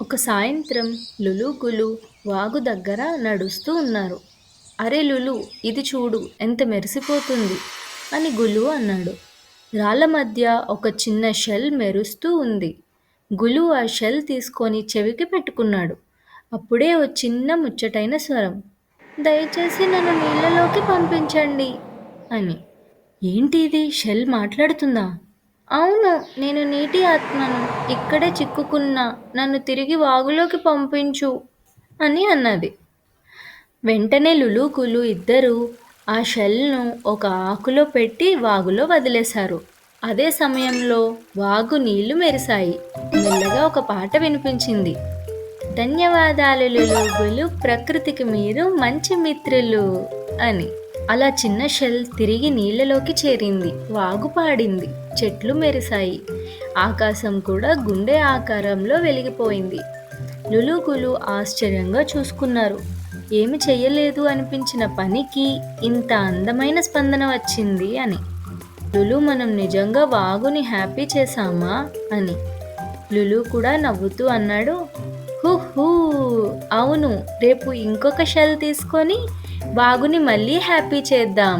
ఒక సాయంత్రం లులు గులు వాగు దగ్గర నడుస్తూ ఉన్నారు. అరే లులు ఇది చూడు ఎంత మెరిసిపోతుంది అని గులు అన్నాడు. రాళ్ళ మధ్య ఒక చిన్న షెల్ మెరుస్తూ ఉంది. గులు ఆ షెల్ తీసుకొని చెవికి పెట్టుకున్నాడు. అప్పుడే ఓ చిన్న ముచ్చటైన స్వరం దయచేసి నన్ను నీళ్ళలోకి పంపించండి అని. ఏంటి ఇది షెల్ మాట్లాడుతుందా? అవును నేను నీటి ఆత్మను ఇక్కడే చిక్కుకున్నా నన్ను తిరిగి వాగులోకి పంపించు అని అన్నది. వెంటనే లులుకులు ఇద్దరూ ఆ షెల్ను ఒక ఆకులో పెట్టి వాగులో వదిలేశారు. అదే సమయంలో వాగు నీళ్ళు మెరిశాయి. మెల్లగా ఒక పాట వినిపించింది. ధన్యవాదాలు లులుగులు ప్రకృతికి మీరు మంచి మిత్రులు అని. అలా చిన్న షెల్ తిరిగి నీళ్ళలోకి చేరింది. వాగు పాడింది చెట్లు మెరిశాయి. ఆకాశం కూడా గుండె ఆకారంలో వెలిగిపోయింది. లులుగులు ఆశ్చర్యంగా చూసుకున్నారు. ఏమి చెయ్యలేదు అనిపించిన పనికి ఇంత అందమైన స్పందన వచ్చింది అని. లులు మనం నిజంగా వాగుని హ్యాపీ చేశామా అని. లులు కూడా నవ్వుతూ అన్నాడు. అవును రేపు ఇంకొక షెల్ తీసుకొని బాగుని మళ్ళీ హ్యాపీ చేద్దాం.